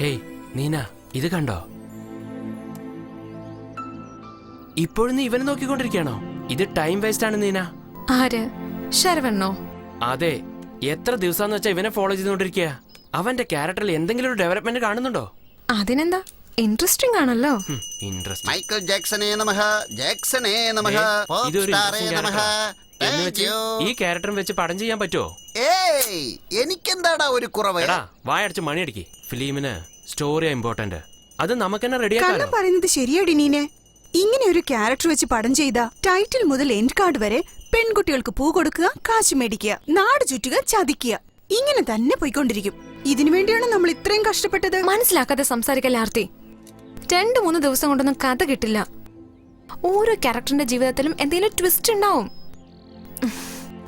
Hey Neena ഇത് കണ്ടോ? ഇപ്പോഴും നീ ഇവനെ നോക്കിക്കൊണ്ടിരിക്കുകയാണോ? ഇത് ടൈം വേസ്റ്റ് ആണ് നീന. ആര്? ശരവണ്ണോ? അതെ എത്ര ദിവസാന്ന് വെച്ചാ ഇവനെ ഫോളോ ചെയ്തുകൊണ്ടിരിക്കുക. അവന്റെ ക്യാരക്ടറിൽ എന്തെങ്കിലും ഒരു ഡെവലപ്മെന്റ് കാണുന്നുണ്ടോ? അതിനെന്താ? ഇൻട്രസ്റ്റിംഗ് ആണല്ലോ. ഇൻട്രസ്റ്റ് മൈക്കിൾ ജാക്സണേ നമഹ ജാക്സണേ നമഹ പോപ്പ് ഇതൊരു സ്റ്റാറേ interesting നമഃ എന്ന് താങ്ക് വെച്ച് യു ഈ ക്യാരക്ടറും വെച്ച് പടം ചെയ്യാൻ പറ്റുമോ ഏയ് എനിക്കെന്താടാ ഒരു കുറവ്? എടാ വായടച്ച് മണിയടിക്ക്. ഫിലിമിന് സ്റ്റോറിയാ ഇമ്പോർട്ടന്റ് അത് നമുക്ക് തന്നെ കണ്ണ റെഡിയാക്കാലോ പറയുന്നത് ശരിയാടി നീനെ. ഇങ്ങനെ ഒരു ക്യാരക്ടർ വെച്ച് പടം ചെയ്ത ടൈറ്റിൽ മുതൽ എൻഡ് കാർഡ് വരെ പെൺകുട്ടികൾക്ക് പൂ കൊടുക്കുക കാശ് മേടിക്കുക നാട് ചുറ്റുക ചതിക്കുക. ഇങ്ങനെ തന്നെ പോയിക്കൊണ്ടിരിക്കും. ഇതിനു വേണ്ടിയാണ് നമ്മൾ ഇത്രയും കഷ്ടപ്പെട്ടത്. മനസ്സിലാക്കാതെ സംസാരിക്കല്ല ആർത്തി? രണ്ടു മൂന്ന് ദിവസം കൊണ്ടൊന്നും കഥ കിട്ടില്ല. ഓരോ ക്യാരക്ടറിന്റെ ജീവിതത്തിലും എന്തെങ്കിലും ട്വിസ്റ്റ് ഉണ്ടാവും.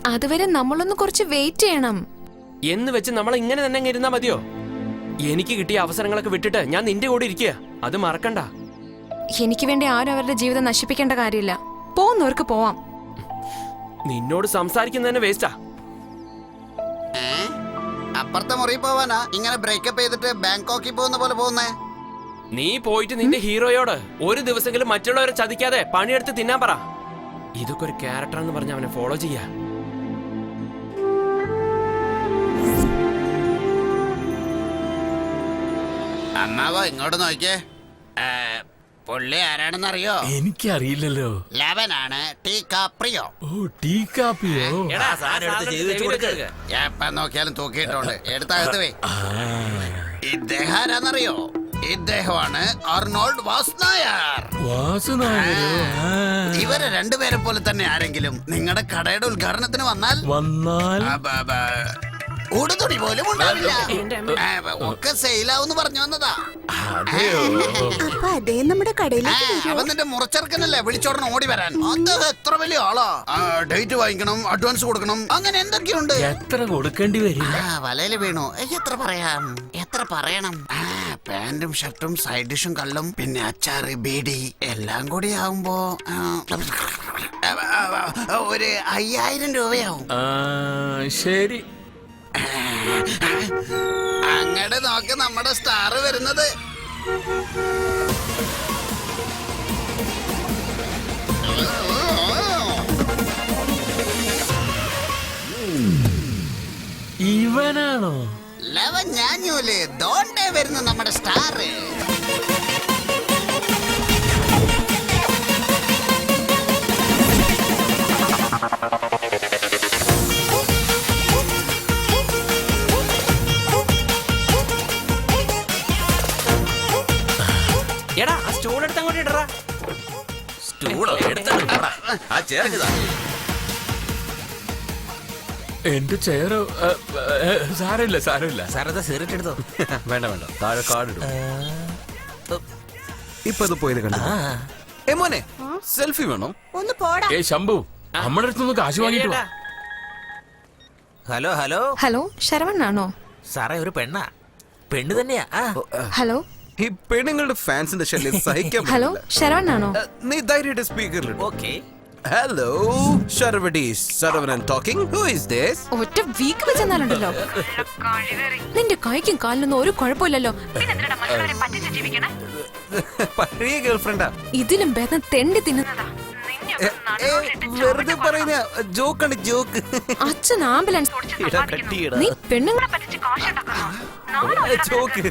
അതുവരെ നമ്മളൊന്ന് കുറച്ച് വെയിറ്റ് ചെയ്യണം. എന്ന് വെച്ച് നമ്മൾ ഇങ്ങനെ തന്നെ ഇരുന്നാ മതിയോ? എനിക്ക് കിട്ടിയ അവസരങ്ങളൊക്കെ വിട്ടിട്ട് ഞാൻ നിന്റെ കൂടെ ഇരിക്കുക. അത് മറക്കണ്ട. എനിക്ക് വേണ്ടി ആരും അവരുടെ ജീവിതം നശിപ്പിക്കേണ്ട കാര്യമില്ല. പോകുന്നവർക്ക് പോവാം. നിന്നോട് സംസാരിക്കുന്നതന്നെ വേസ്റ്റാ അപ്പുറത്തെ മുറി പോവാനാ? ഇങ്ങനെ ബ്രേക്കപ്പ് ചെയ്തിട്ട് ബാങ്കോക്കിൽ പോകുന്ന പോലെ പോകുന്നേ? നീ പോയിട്ട് നിന്റെ ഹീറോയോട് ഒരു ദിവസമെങ്കിലും മറ്റുള്ളവരെ ചതിക്കാതെ പണിയെടുത്ത് തിന്നാൻ പറ. ഇതൊക്കെ ഒരു ക്യാരക്ടർ എന്ന് പറഞ്ഞ് അവനെ ഫോളോ ചെയ്യാ. അമ്മാവോ ഇങ്ങോട്ട് നോക്കിയേ. പുള്ളി ആരാണെന്ന് ആരാണെന്നറിയോ? എനിക്കറിയില്ലല്ലോ. ലവനാണ് ടീ കാപ്രിയോ. ഓ ടീ കാപ്പിയോ എടാ, ആ സാധനം ചെയ്ത് കൊടുക്ക്. എപ്പ നോക്കിയാലും തൂക്കിയിട്ടുണ്ട്. എടുത്തകത്ത് വേ. ഇദ്ദേഹം ആരാന്നറിയോ? ഇദ്ദേഹമാണ് അർണോൾഡ് വാസ്നായർ. ഇവരെ രണ്ടുപേരെ പോലെ തന്നെ ആരെങ്കിലും നിങ്ങളുടെ കടയുടെ ഉദ്ഘാടനത്തിന് വന്നാൽ? വന്നാൽ? ആ, ബ, ബ, ഉടുതുണി പോലും ഉണ്ടാവില്ല. ആ, ഒക്കെ സെയിലാവെന്ന് പറഞ്ഞു വന്നതാ. അപ്പൊ അദ്ദേഹം നമ്മുടെ കടയിലേക്ക് വരുമോ? അവൻ നിന്റെ മുറച്ചെറുക്കനല്ലേ? വിളിച്ചോടണം ഓടി വരാൻ. അദ്ദേഹം എത്ര വലിയ ആളാ? ഡേറ്റ് വാങ്ങിക്കണം അഡ്വാൻസ് കൊടുക്കണം അങ്ങനെ എന്തൊക്കെയുണ്ട്? എത്ര കൊടുക്കേണ്ടി വരും? ആ വലയിൽ വീണു. എത്ര പറയാം? എത്ര പറയണം? ആ പാന്റും ഷർട്ടും സൈഡ് ഡിഷും കള്ളും പിന്നെ അച്ചാറ് ബീഡി എല്ലാം കൂടി ആവുമ്പോ ആ, ആ, ആ, ഒരു അയ്യായിരം രൂപയാവും. ആ ശരി. അങ്ങടെ നോക്ക് നമ്മുടെ സ്റ്റാർ വരുന്നത്. ഇവനാണോ? ലവൻ ഞാഞ്ഞൂൽ ദോണ്ടേ വരുന്ന നമ്മുടെ സ്റ്റാർ എന്റെ ചെയറോ ആ, ആ, സാരമില്ല സാരമില്ല. സാറത് സിഗരറ്റ് എടുത്തോ? വേണ്ട വേണ്ട. താഴെ കാർഡ് ഇപ്പൊ ഇത് പോയത് കണ്ടു? ഏ മോനെ സെൽഫി വേണോ. ഒന്ന് പോടാ. ഏ ശംഭു നമ്മുടെ അടുത്തൊന്ന് കാശ് വാങ്ങിട്ട്. Hello hello. ഹലോ ശരവണ്ണാണോ? സാറേ ഒരു പെണ്ണാ. പെണ്ണ് തന്നെയാ. ഹലോ. ഈ പെണ്ണുങ്ങളുടെ ഫാൻസിന്റെ ശല്യം സഹിക്കാൻ ഹലോ. ശരവണ്ണാണോ? നീ ധൈര്യമായിട്ട് സ്പീക്കറിൽ okay. Hello ശരവടി Saravanan talking who is this ഒറ്റ വീക്ക് വെച്ചെന്നാലുണ്ടല്ലോ നിന്റെ കൈക്കും കാലിനൊന്നും ഒരു കുഴപ്പമില്ലല്ലോ. പഴയ ഗേൾഫ്രണ്ടാ ഇതിലും ഭേദം തെണ്ടി തിന്നുന്നതാ. വെറുതെ പറയുന്ന ജോക്കാണ് ജോക്ക്. അച്ഛൻ ആംബുലൻസ്. നീ പെണ്ണുങ്ങളെ ജോക്ക്.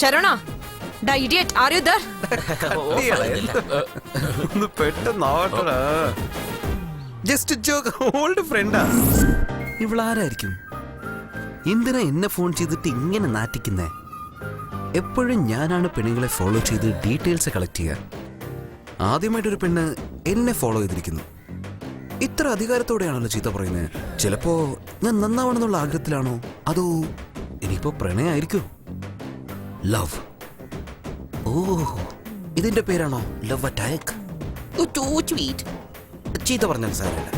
ശരണ ഡാ ഇഡിയറ്റ് ആർ യു ദർ ഒന്ന് പെട്ടെന്ന് ജസ്റ്റ് ജോക്ക് ഓൾഡ് ഫ്രണ്ടാ ഇവളാരായിരിക്കും? എന്തിനാ എന്നെ ഫോൺ ചെയ്തിട്ട് ഇങ്ങനെ നാറ്റിക്കുന്നേ? എപ്പോഴും ഞാനാണ് പെണ്ണുങ്ങളെ ഫോളോ ചെയ്ത് ഡീറ്റെയിൽസ് കളക്ട് ചെയ്യാൻ ആദ്യമായിട്ടൊരു പെണ്ണ് എന്നെ ഫോളോ ചെയ്തിരിക്കുന്നു. ഇത്ര അധികാരത്തോടെയാണല്ലോ ചീത്ത പറയുന്നത് ചിലപ്പോ ഞാൻ നന്നാവണമെന്നുള്ള ആഗ്രഹത്തിലാണോ? അതോ ഇനിയിപ്പോ പ്രണയമായിരിക്കോ ലവ് ഓ ഇതിന്റെ പേരാണോ ലവ് അറ്റാക്ക് ചീത്ത പറഞ്ഞാൽ സാരമില്ല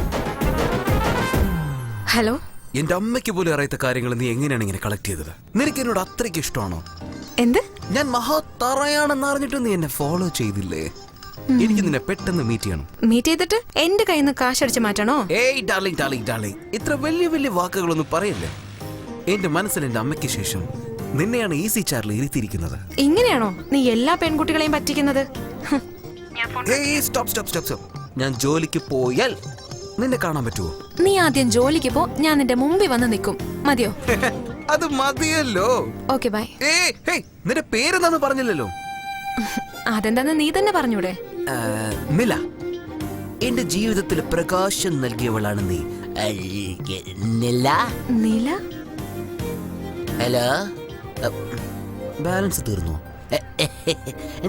ഹലോ എന്റെ അമ്മയ്ക്ക് പോലും അറിയാത്ത കാര്യങ്ങൾ നീ എങ്ങനെയാണ് ഇങ്ങനെ കളക്ട് ചെയ്തത്? നിനക്ക് എന്നോട് അത്രയ്ക്ക് ഇഷ്ടമാണോ? എന്ത്? ഞാൻ മഹാ തറയാണെന്ന് അറിഞ്ഞിട്ട് നീ എന്നെ ഫോളോ ചെയ്തില്ലേ? എനിക്ക് നിന്നെ പെട്ടെന്ന് മീറ്റ് ചെയ്യണം. മീറ്റ് ചെയ്തിട്ട് എന്റെ കയ്യിൽ നിന്ന് കാശ് അടിച്ചു മാറ്റണോ? ഏയ് ഡാർലിംഗ് ഡാർലിംഗ് ഡാർലിംഗ് ഇത്ര വലിയ വലിയ വാക്കുകളൊന്നും പറയല്ലേ? എന്റെ മനസ്സിൽ എന്റെ അമ്മയ്ക്ക് ശേഷം നിന്നെയാണ് ഈസി ചാറിൽ ഇരുത്തിയിരിക്കുന്നത്. ഇങ്ങനെയാണോ? നീ എല്ലാ പെൺകുട്ടികളെയും പറ്റിക്കുന്നത്? ഏയ് സ്റ്റോപ്പ് സ്റ്റോപ്പ് സ്റ്റോപ്പ് സ്റ്റോപ്പ്. ഞാൻ ജോലിക്ക് പോയാൽ നിന്നെ കാണാൻ പറ്റുമോ നീ ആദ്യം ജോലിക്ക് പോ ഞാൻ നിന്റെ മുമ്പിൽ വന്ന് നിൽക്കും. മതിയോ? അത് മതിയല്ലോ. Okay bye. ഏയ് ഹേയ് നിന്റെ പേരെന്താന്ന് പറഞ്ഞില്ലല്ലോ? അതെന്താന്ന് നീ തന്നെ പറഞ്ഞൂടെ? ആ, നില എന്റെ ജീവിതത്തിൽ പ്രകാശം നൽകിയവളാണ് നീ. നില നീല ഹലോ? ബാലൻസ് തീർന്നു?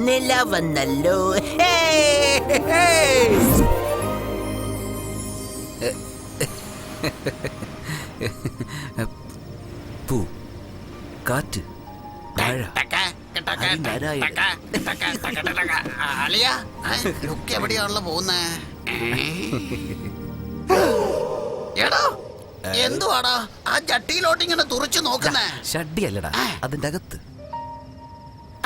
നില വന്നല്ലോ പൂ കാറ്റ് മഴ അളിയാ ലുക്ക് എവിടെയാണല്ലോ പോകുന്നേ? എടാ എന്തുവാടാ? ആ ചട്ടിയിലോട്ട് ഇങ്ങനെ തുറച്ചു നോക്കുന്നേ. ഷഡ്ഡി അല്ലടാ അതിന്റെ അകത്ത്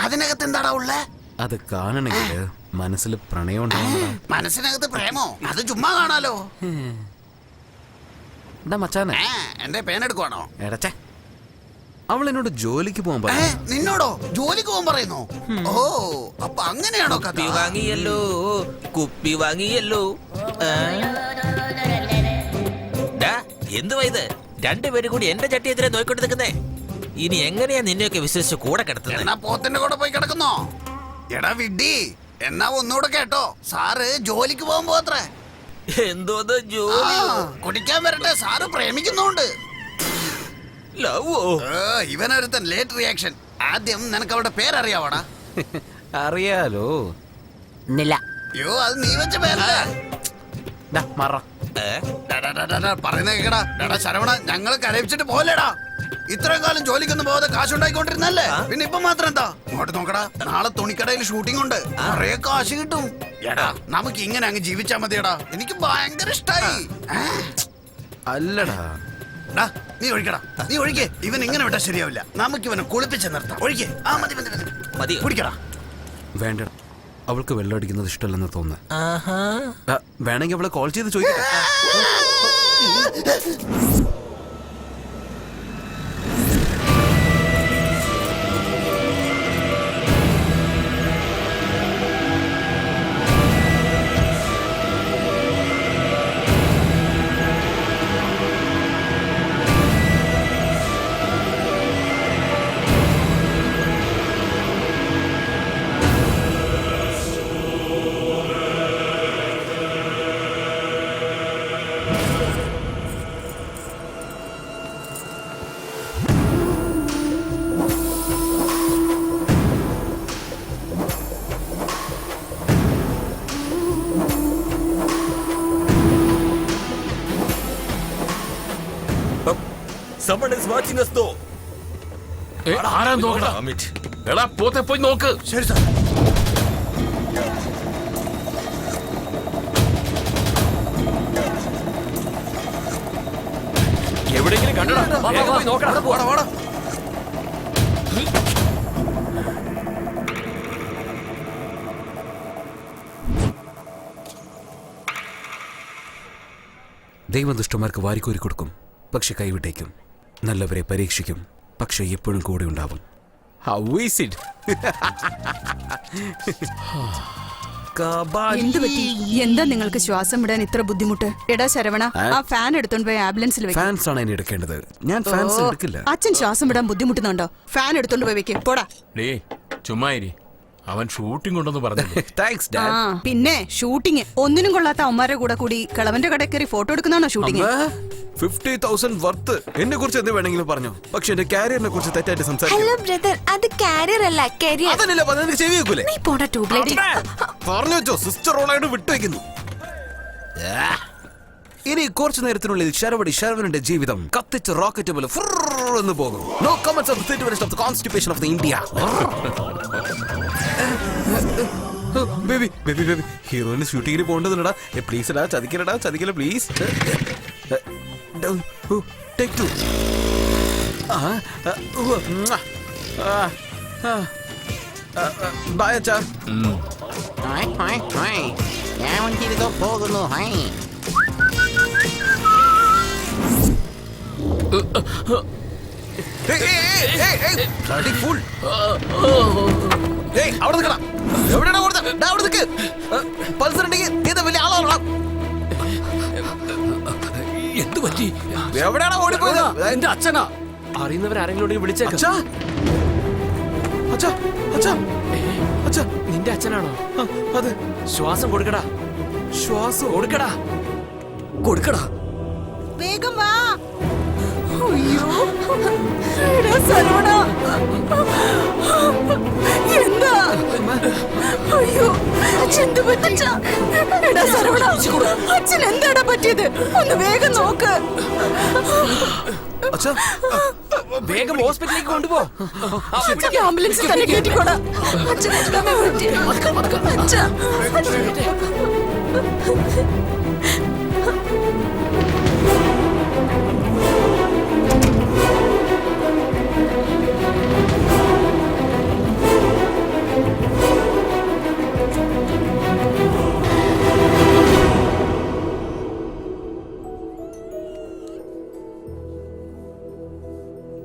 അതിനകത്ത് എന്താടാ ഉള്ളേ? അത് കാണണമെങ്കിൽ മനസ്സിൽ പ്രണയം ഉണ്ടാവണടാ. മനസ്സിനകത്ത് പ്രേമോ? അത് ചുമ്മാ കാണാലോ. എന്താ മച്ചാനെ. ഏ എന്റെ പേനെടുക്കുവാണോ എടച്ചേ അവൾ എന്നോട് ജോലിക്ക് പോകാൻ ഏ പറഞ്ഞു നിന്നോടോ? ജോലിക്ക് പോകാൻ പറയുന്നു? ഓ അപ്പൊ അങ്ങനെയാണോ കഥ? കുപ്പി വാങ്ങിയല്ലോ കുപ്പി വാങ്ങിയല്ലോ. ആ. ഡാ, എന്തുവാ ഇത്? രണ്ടുപേരും കൂടി എന്റെ ചട്ടി നോക്കിക്കൊണ്ട് നിൽക്കുന്നേ ഇനി എങ്ങനെയാ നിന്നെയൊക്കെ വിശ്വസിച്ച് കൂടെ കിടത്തുന്നത്? എന്നാ പോത്തിന്റെ കൂടെ പോയി കിടക്കുന്നോ? എടാ വിഡ്ഡി എന്നാ ഒന്നുകൂടെ കേട്ടോ. സാറ് ജോലിക്ക് പോകുമ്പോ അത്രേ എന്തോന്ന് ജോലി? കുടിക്കാൻ വരട്ടെ. സാറ് പ്രേമിക്കുന്നുണ്ട്. ലവോ? ഇവനൊരുത്തൻ ലേറ്റ് റിയാക്ഷൻ. ആദ്യം നിനക്ക് അവളുടെ പേരറിയാവടാ? അറിയാലോ. നില. അയ്യോ അത് നീ വെച്ച പേരാ മറ. പറയുന്ന കേക്കടാ. ഡാ ശരവണ ഞങ്ങൾ കരയിച്ചിട്ട് പോലെടാ ഇത്രയും കാലം ജോലിക്കൊന്നും പോകാതെ കാശുണ്ടായിക്കൊണ്ടിരുന്നല്ലേ പിന്നെ ഇപ്പൊ മാത്രം എന്താ? ഇങ്ങോട്ട് നോക്കടാ. നാളെ തുണിക്കടയിൽ ഷൂട്ടിംഗ് ഉണ്ട് കുറേ കാശ് കിട്ടും. എടാ. നമുക്ക് ഇങ്ങനെ അങ്ങ് ജീവിച്ചാ മതിയടാ. എനിക്ക് ഭയങ്കര ഇഷ്ടായി? അല്ലടാ. ഡാ, നീ ഒഴിക്കടാ. നീ ഒഴിക്കേ. ഇവൻ ഇങ്ങനെ വിട്ടാ ശരിയാവില്ല. നമുക്ക് ഇവനെ കുളിപ്പിച്ച് നിർത്താം. ഒഴിക്കേ. ആ മതി മതി മതി? കുടിക്കടാ. വേണ്ടടാ. അവൾക്ക് വെള്ളം അടിക്കുന്നത് ഇഷ്ടമല്ലെന്ന് തോന്നുന്നു. വേണമെങ്കിൽ അവളെ കോൾ ചെയ്ത് ചോദിക്കട്ടെ. Is watching us though ഏ, ആരാ നോക്കടാ Damn it. എടാ പോത്തെ പോയി നോക്ക്. ശരി സാർ. എവിടെയെങ്കിലും കണ്ടടാ വേഗം പോയി നോക്കടാ വാടാ വാടാ ദൈവം ദുഷ്ടന്മാർക്ക് വാരിക്കോരി കൊടുക്കും പക്ഷെ കൈവിട്ടേക്കും. നല്ലവരെ പരീക്ഷിക്കും. പക്ഷെ എപ്പോഴും കൂടെ ഉണ്ടാവും. How is it? എന്ത് പറ്റി? എന്താ നിങ്ങൾക്ക് ശ്വാസം വിടാൻ ഇത്ര ബുദ്ധിമുട്ട്? എടാ ശരവണ ആ ഫാൻ എടുത്തോണ്ട് പോയി ആംബുലൻസിൽ വെക്ക്. ഫാൻസ് ആണ് ഇനി എടുക്കേണ്ടത്. ഞാൻ ഫാൻസ് എടുക്കില്ല. അച്ഛൻ ശ്വാസം വിടാൻ ബുദ്ധിമുട്ടുന്നുണ്ടോ? ഫാൻ എടുത്തോണ്ട് പോയി വെക്കേ. പോടാ. ചുമ്മാരി അവൻ ഷൂട്ടിംഗ് ഉണ്ടെന്ന് പറഞ്ഞു താങ്ക്സ് ആ. ഡാഡ് പിന്നെ ഷൂട്ടിങ് ഒന്നിനും കൊള്ളാത്ത അമ്മമാരെ കൂടെ കൂടി കിളവന്റെ കടയിൽ കയറി ഫോട്ടോ എടുക്കുന്നതാണോ ഷൂട്ടിങ് ഫിഫ്റ്റി തൗസൻഡ് വർത്ത് എന്നെ കുറിച്ച് എന്ത് വേണമെങ്കിലും പറഞ്ഞു? പക്ഷെ എന്റെ കാരിയറിനെ കുറിച്ച് തെറ്റായിട്ട് സംസാരിക്കും ഹലോ ബ്രദർ അത് കാരിയർ അല്ല കരിയർ അതല്ലേ പറഞ്ഞത് ചെവി വെക്കൂലേ? നീ പോടാ ട്യൂബ്ലൈറ്റ് പറഞ്ഞു വെച്ചോ സിസ്റ്റർ റോളായിട്ട് വിട്ടുവെക്കുന്നു ഇനി കുറച്ചു നേരത്തിനുള്ളിൽ ശരവടി ശരവനന്റെ ജീവിതം കത്തിച്ച് റോക്കറ്റ് പോലെ ഫുർ എന്ന് പോകും. No comments of situation of the constitution of the India baby baby baby ഹീറോയിന് ഷൂട്ടിങ്ങിന് പോകേണ്ടതുണ്ടടാ പ്ലീസ് എടാ ചതിക്കലടാ ചതിക്കല പ്ലീസ് ടേക്ക് ടു ബൈ അച്ഛാ. ഞാൻ തിരികെ പോകുന്നു. ഹൈ അവിടെ നിൽക്കടാ. എവിടെയാടാ ഓടുന്നത്? ദാ അവിടെ നിൽക്ക്. ഏ, പൾസർ ഉണ്ടെങ്കിൽ നീ എന്താ വലിയ ആളാണോ? എന്ത് പറ്റി? എവിടെയാണ് ഓടിപ്പോയത്? എന്റെ അച്ഛനാ. വിളിച്ചേക്കാം. അച്ഛാ. അച്ഛാ അച്ഛാ. അച്ഛാ. നിന്റെ അച്ഛനാണോ? അത് അതെ. ശ്വാസം കൊടുക്കടാ. ശ്വാസം. കൊടുക്കടാ. കൊടുക്കടാ. വേഗം വാ. അയ്യോ. എടാ സരവണ എന്താ? അയ്യോ എന്ത് പറ്റി എടാ സരവണ അച്ഛൻ എന്താടാ പറ്റിയത്? ഒന്ന് വേഗം നോക്ക്. അച്ഛാ വേഗം ഹോസ്പിറ്റലിലേക്ക് കൊണ്ടുപോ. ആംബുലൻസ് തന്നെ കേട്ടിക്കോടാ അച്ഛൻ എന്താ പറ്റിയത്? അച്ഛാ.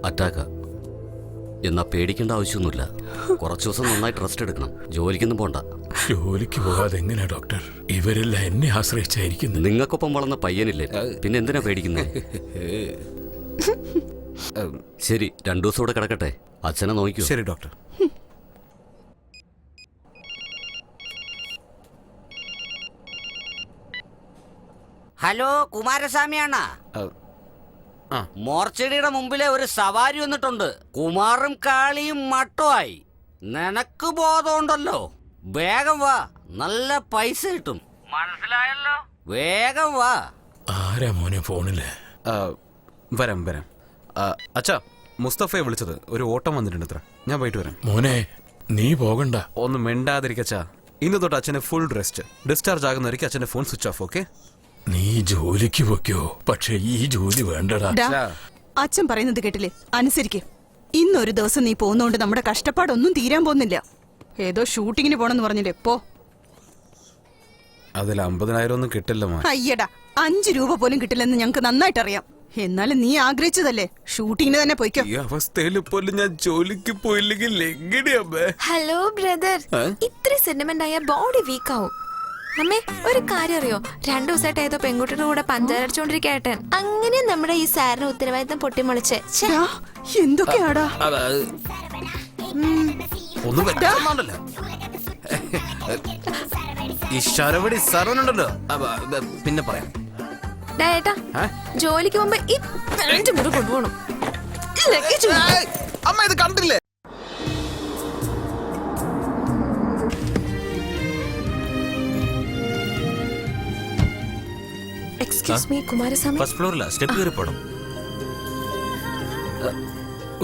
അറ്റാക്ക. എന്നാ പേടിക്കേണ്ട ആവശ്യമൊന്നുമില്ല. കുറച്ച് ദിവസം നന്നായിട്ട് റെസ്റ്റ് എടുക്കണം. ജോലിക്കൊന്നും പോണ്ട. ജോലിക്ക് പോകാതെ എങ്ങനെയാ ഡോക്ടർ ഇവരെല്ലാം എന്നെ ആശ്രയിച്ചായിരിക്കുന്നു നിങ്ങൾക്കൊപ്പം വളർന്ന പയ്യനില്ലേ? പിന്നെ എന്തിനാ പേടിക്കുന്നത് ശരി രണ്ടു ദിവസം കൂടെ കിടക്കട്ടെ. അച്ഛനെ നോക്കൂ ശരി ഡോക്ടർ ഹലോ കുമാരസ്വാമിയാണോ. മോർച്ചടിയുടെ മുമ്പിലെ ഒരു സവാരി വന്നിട്ടുണ്ട്. കുമാറും കാളിയും മട്ടുമായി നിനക്ക് ബോധമുണ്ടല്ലോ. വേഗം വാ. നല്ല പൈസ കിട്ടും. മനസ്സിലായല്ലോ? വേഗം വാ. ആരാ മോനെ ഫോണിൽ? ആ, വരാം വരാം. അച്ഛാ മുസ്തഫയെ വിളിച്ചത്. ഒരു ഓട്ടം വന്നിട്ടുണ്ട് ഇത്ര ഞാൻ പോയിട്ട് വരാം. മോനെ നീ പോകണ്ട. ഒന്ന് മിണ്ടാതിരിക്കച്ചാ ഇന്ന് തൊട്ട് അച്ഛന് ഫുൾ റെസ്റ്റ് ഡിസ്ചാർജ് ആകുന്നവരേക്ക് അച്ഛന്റെ ഫോൺ സ്വിച്ച് ഓഫ് ഓക്കെ നീ ജോലിക്ക് പോക്കോ പക്ഷെ ഈ ജോലി വേണ്ടടാ. ഡാ, അച്ഛൻ പറയുന്നത് കേട്ടില്ലേ? അനുസരിക്ക്. ഇന്നൊരു ദിവസം നീ പോകുന്നോണ്ട് നമ്മുടെ കഷ്ടപ്പാടൊന്നും തീരാൻ പോകുന്നില്ല. ഏതോ ഷൂട്ടിങ്ങിന് പോണെന്ന് പറഞ്ഞില്ലേ? പോ. അതിൽ അമ്പതിനായിരം ഒന്നും കിട്ടില്ല മോൻ അയ്യടാ അഞ്ചു രൂപ പോലും കിട്ടില്ലെന്ന് ഞങ്ങക്ക് നന്നായിട്ട് അറിയാം എന്നാലും നീ ആഗ്രഹിച്ചതല്ലേ? ഷൂട്ടിങ്ങിന് തന്നെ പോയിക്കോ. ഈ അവസ്ഥയിൽ പോലും ഞാൻ ജോലിക്ക് പോയില്ലെങ്കിൽ എങ്ങനെയാ ഹലോ ബ്രദർ ഇത്ര സെന്റിമെന്റ് ആയ ബോഡി വീക്ക് ആവും. അമ്മേ ഒരു കാര്യം അറിയോ? രണ്ടു ദിവസമായിട്ട് ഏതോ പെൺകുട്ടിയുടെ കൂടെ പഞ്ചാര അടിച്ചോണ്ടിരിക്കട്ടെ അങ്ങനെ നമ്മുടെ ഈ സാറിന് ഉത്തരവാദിത്തം പൊട്ടിമുളിച്ച്. ഛെ, എന്തൊക്കെയാടാ? ഒന്നും പറ്റുന്നുണ്ടല്ലോ ഈ ശരവടി സർവനുണ്ടല്ലോ അപ്പ, അപ്പ, പിന്നെ പറയാം. ഡാ ഏട്ടാ ജോലിക്ക് മുമ്പ് ഈ മുറി കൊണ്ടുപോകണം. ലഗേജ് അമ്മ ഇത് കണ്ടില്ലേ? Excuse me Kumaraswamy. ഫസ്റ്റ് ഫ്ലോറിലാ സ്റ്റെപ്പ് കയറി പോണം.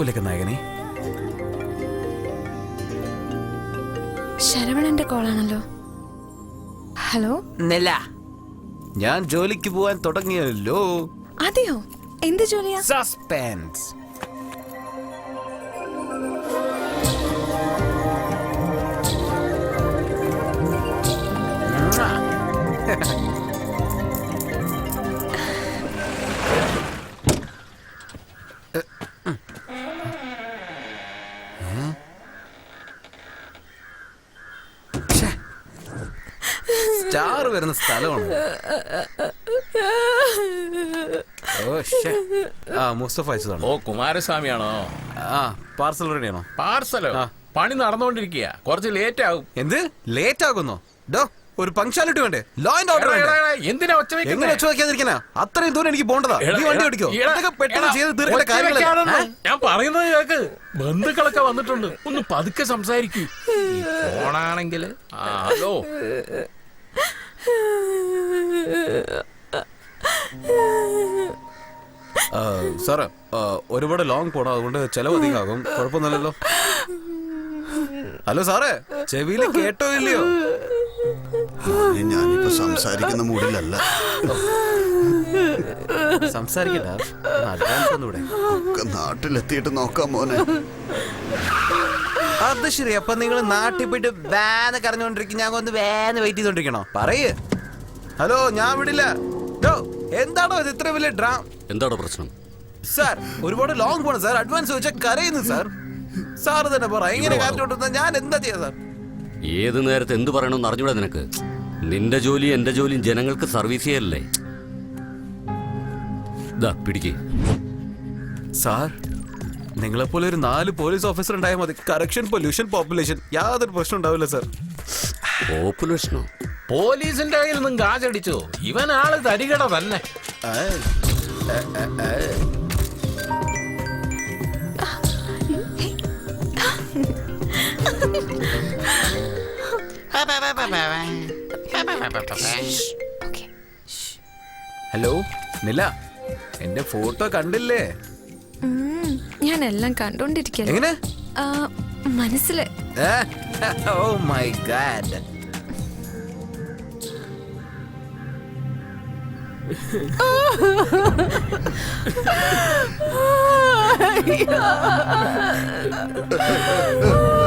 ഉലക നായകനെ. ശരവണന്റെ കോളാണല്ലോ. ഹലോ? നെല്ല ഞാൻ ജോലിക്ക് പോവാൻ തുടങ്ങിയല്ലോ. അതെയോ? എന്ത് ജോലിയാ? സസ്പെൻസ് സ്റ്റാർ വരുന്ന സ്ഥലമാണ്. ഓ ശ്ശെ. ആ മുസ്തഫ അയച്ചതാണ്. ഓ കുമാരസ്വാമിയാണോ? ആ പാർസൽ റെഡിയാണോ? പാർസലോ? ആ. പണി നടന്നുകൊണ്ടിരിക്കുക കുറച്ച് ലേറ്റ് ആകും. എന്ത്? ലേറ്റ് ആകുന്നോ? ഡോ ഒരു പങ്ക്ച്വാലിറ്റി വേണ്ടേ? ലോ ആൻഡ് ഓർഡർ എടാ, വേണ്ടേ? എടാ, എന്തിനാ ഒച്ച എങ്ങനെ ഒച്ച വെച്ച് വെക്കാതിരിക്കാനാ അത്രയും ദൂരം എനിക്ക് പോണ്ടതാ. എടാ, നീ വണ്ടി എടാ, ഓടിക്കോ. എടാ, ഇതൊക്കെ പെട്ടെന്ന് എടാ, ചെയ്ത് തീർക്കേണ്ട ഒച്ച വെക്കാനൊന്നും. ഞാൻ പറയുന്നത് കേക്ക്. ബന്ധുക്കളൊക്കെ വന്നിട്ടുണ്ട്. ഒന്ന് പതുക്കെ സംസാരിക്കൂ. ഫോണാണെങ്കിൽ ഹലോ സാറേ ഒരുപാട് ലോങ് പോണം. അതുകൊണ്ട് ചെലവ് അധികമാകും. കുഴപ്പമൊന്നുമില്ലല്ലോ. ഹലോ സാറേ ചെവിയിൽ കേട്ടോ ഇല്ലയോ? ഞാനിപ്പോ സംസാരിക്കുന്ന മൂഡിലല്ല. സംസാരിക്കണ്ട. ഒക്കെ നാട്ടിലെത്തിയിട്ട് നോക്കാം മോനെ. അത് ശരി. അപ്പൊ നിങ്ങൾ നാട്ടിൽ പോയിട്ട് വേന്ന് കരഞ്ഞോണ്ടിരിക്കും ഞാൻ ഒന്ന് വേന്ന് വെയിറ്റ് ചെയ്തോണ്ടിരിക്കണോ? പറയ്. ഹലോ ഞാൻ വിടില്ല. എന്താണോ ഇത് ഇത്ര വലിയ ഡ്രാ എന്താണോ പ്രശ്നം? സാർ ഒരുപാട് ലോങ് പോണം സാർ. അഡ്വാൻസ് ചോദിച്ചാൽ കരയുന്നു സാർ. സാർ തന്നെ പറ. എങ്ങനെ കാറ്റോട്ടുന്ന ഞാൻ എന്താ ചെയ്യാ സാർ? ഏത് നേരത്തെ എന്ത് പറയണമെന്ന് അറിഞ്ഞൂടെ നിനക്ക്. നിന്റെ ജോലി എന്റെ ജോലിയും ജനങ്ങൾക്ക് സർവീസ് ചെയ്യല്ലേ? ദാ പിടിക്കേ. സാർ നിങ്ങളെപ്പോലെ ഒരു നാല് പോലീസ് ഓഫീസർ ഉണ്ടായാൽ മതി. കറക്ഷൻ പൊല്യൂഷൻ പോപ്പുലേഷൻ യാതൊരു പ്രശ്നം ഉണ്ടാവില്ല സാർ പോപ്പുലേഷനോ പോലീസിന്റെ കയ്യിൽ നിന്നും കാശടിച്ചു ഇവൻ ആൾ തരികട തന്നെ. ഹലോ നില എന്റെ ഫോട്ടോ കണ്ടില്ലേ? ഞാൻ എല്ലാം കണ്ടോണ്ടിരിക്കല്ലേ. എങ്ങനെ? മനസ്സിൽ ഓ മൈ ഗാഡ് ഡോ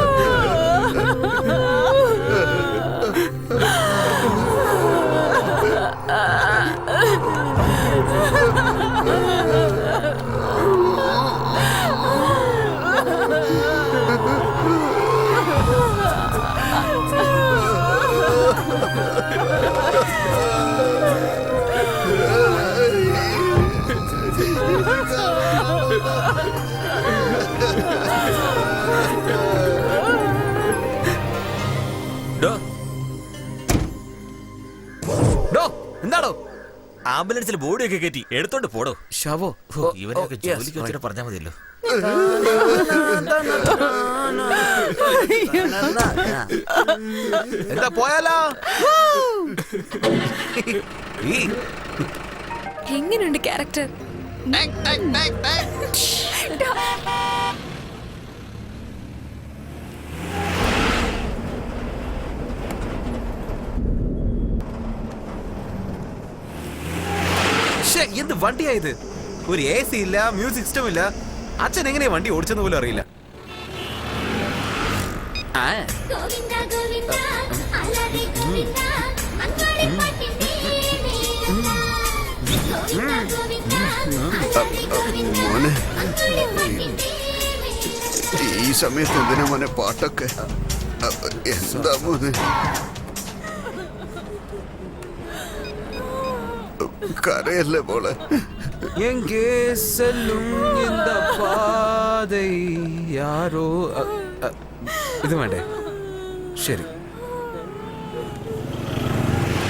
ആംബുലൻസിൽ ബോഡിയൊക്കെ കയറ്റി എടുത്തോണ്ട് പോടോ. ഷാവോ ഇവനൊക്കെ ജോലിക്ക് വെച്ചിട്ട് പറഞ്ഞാൽ മതിയല്ലോ. എന്താ പോയാലോ? എങ്ങനെയുണ്ട് ക്യാരക്ടർ ശ്ശേ, എന്ത് വണ്ടിയായത് ഒരു എ സി ഇല്ല മ്യൂസിക് സിസ്റ്റം ഇല്ല. അച്ഛൻ എങ്ങനെയാ വണ്ടി ഓടിച്ചെന്ന് പോലും അറിയില്ല. ഈ സമയത്ത് എന്തിനാ മോനെ പാട്ടൊക്കെ? എന്താ മോനെ? கரையல்ல போல. எங்கே செல்லும் இந்த பாதை? யாரோ இது வேண்டே. சரி.